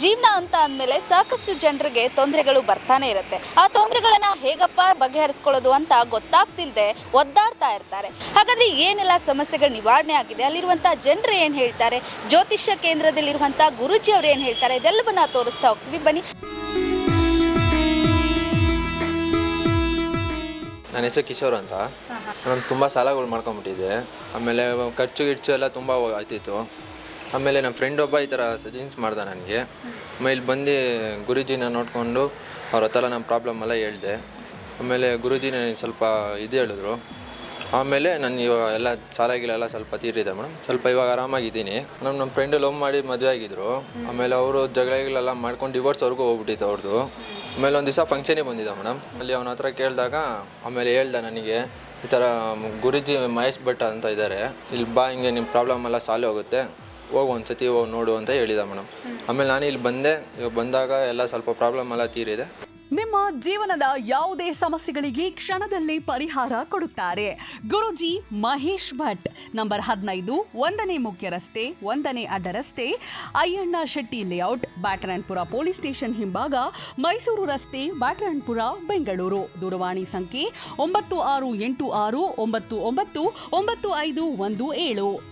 ಜೀವನ ಅಂತ ಅಂದಮೇಲೆ ಸಾಕಷ್ಟು ಜನರಿಗೆ ತೊಂದರೆಗಳು ಬರ್ತಾನೆ ಇರುತ್ತೆ. ಆ ತೊಂದರೆಗಳನ್ನ ಹೇಗಪ್ಪ ಬಗೆಹರಿಸ್ಕೊಳ್ಳೋದು ಅಂತ ಗೊತ್ತಾಗ್ತಿಲ್ದೆ ಒದ್ದಾಡ್ತಾ ಇರ್ತಾರೆ. ಹಾಗಾದ್ರೆ ಏನೆಲ್ಲ ಸಮಸ್ಯೆಗಳು ನಿವಾರಣೆ ಆಗಿದೆ? ಅಲ್ಲಿರುವಂಥ ಜನರು ಏನು ಹೇಳ್ತಾರೆ? ಜ್ಯೋತಿಷ್ಯ ಕೇಂದ್ರದಲ್ಲಿರುವಂಥ ಗುರುಜಿ ಅವರು ಏನು ಹೇಳ್ತಾರೆ? ಇದೆಲ್ಲವನ್ನ ತೋರಿಸ್ತಾ ಹೋಗ್ತೀವಿ. ಬನ್ನಿ. ನನ್ನ ಹೆಸರು ಕಿಶೋರ್ ಅಂತ. ನಾನು ತುಂಬ ಸಾಲಗಳು ಮಾಡ್ಕೊಂಬಿಟ್ಟಿದ್ದೆ ಆಮೇಲೆ ಖರ್ಚು ಗಿರ್ಚು ಎಲ್ಲ ತುಂಬ ಆಯ್ತಿತ್ತು. ಆಮೇಲೆ ನಮ್ಮ ಫ್ರೆಂಡ್ ಒಬ್ಬ ಈ ಥರ ಸಜೆನ್ಸ್ ಮಾಡ್ದೆ ನನಗೆ. ಆಮೇಲೆ ಬಂದು ಗುರೂಜಿನ ನೋಡಿಕೊಂಡು ಅವ್ರ ಹತ್ರ ನಮ್ಮ ಪ್ರಾಬ್ಲಮ್ ಎಲ್ಲ ಹೇಳಿದೆ. ಆಮೇಲೆ ಗುರೂಜಿನ ಸ್ವಲ್ಪ ಇದು ಹೇಳಿದ್ರು. ಆಮೇಲೆ ನಾನು ಇವಾಗ ಎಲ್ಲ ಸಾಲಾಗಿಲ್ಲ ಸ್ವಲ್ಪ ತೀರಿದೆ ಮೇಡಮ್ ಸ್ವಲ್ಪ ಇವಾಗ ಆರಾಮಾಗಿದ್ದೀನಿ. ನಮ್ಮ ನಮ್ಮ ಫ್ರೆಂಡು ಲವ್ ಮಾಡಿ ಮದುವೆ ಆಗಿದ್ರು. ಆಮೇಲೆ ಅವರು ಜಗಳಗಳೆಲ್ಲ ಮಾಡ್ಕೊಂಡು ಡಿವೋರ್ಸ್ವರೆಗೂ ಹೋಗ್ಬಿಟ್ಟಿತ್ತು ಅವ್ರದ್ದು ಆಮೇಲೆ ಒಂದು ದಿವಸ ಫಂಕ್ಷನಿಗೆ ಬಂದಿದ್ದ ಮೇಡಮ್ ಅಲ್ಲಿ ಅವನ ಹತ್ರ ಕೇಳಿದಾಗ ಆಮೇಲೆ ಹೇಳ್ದೆ ನನಗೆ, ಈ ಥರ ಗುರುಜಿ ಮಹೇಶ್ ಭಟ್ ಅಂತ ಇದ್ದಾರೆ ಇಲ್ಲಿ ಬಾ, ಹಿಂಗೆ ನಿಮ್ಮ ಪ್ರಾಬ್ಲಮ್ ಎಲ್ಲ ಸಾಲ್ವ್ ಹೋಗುತ್ತೆ ಹೋಗು ಒಂದು ಹೋಗಿ ನೋಡು ಅಂತ ಹೇಳಿದ ಮೇಡಮ್. ಆಮೇಲೆ ನಾನು ಇಲ್ಲಿ ಬಂದೆ. ಬಂದಾಗ ಎಲ್ಲ ಸ್ವಲ್ಪ ಪ್ರಾಬ್ಲಮ್ ಎಲ್ಲ ತೀರಿದೆ. ನಿಮ್ಮ ಜೀವನದ ಯಾವುದೇ ಸಮಸ್ಯೆಗಳಿಗೆ ಕ್ಷಣದಲ್ಲಿ ಪರಿಹಾರ ಕೊಡುತ್ತಾರೆ. ಗುರುಜಿ ಮಹೇಶ್ ಭಟ್, ನಂಬರ್ ಹದಿನೈದು, ಒಂದನೇ ಮುಖ್ಯ ರಸ್ತೆ ಒಂದನೇ ಅಡ್ಡ ರಸ್ತೆ Ayyanna Shetty layout Byatarayanapura police station ಹಿಂಭಾಗ, ಮೈಸೂರು ರಸ್ತೆ ಬ್ಯಾಟರಾಯನ್ಪುರ ಬೆಂಗಳೂರು. ದೂರವಾಣಿ ಸಂಖ್ಯೆ ಒಂಬತ್ತು ಆರು ಎಂಟು ಆರು, ಒಂಬತ್ತು ಒಂಬತ್ತು ಒಂಬತ್ತು ಐದು ಒಂದು ಏಳು.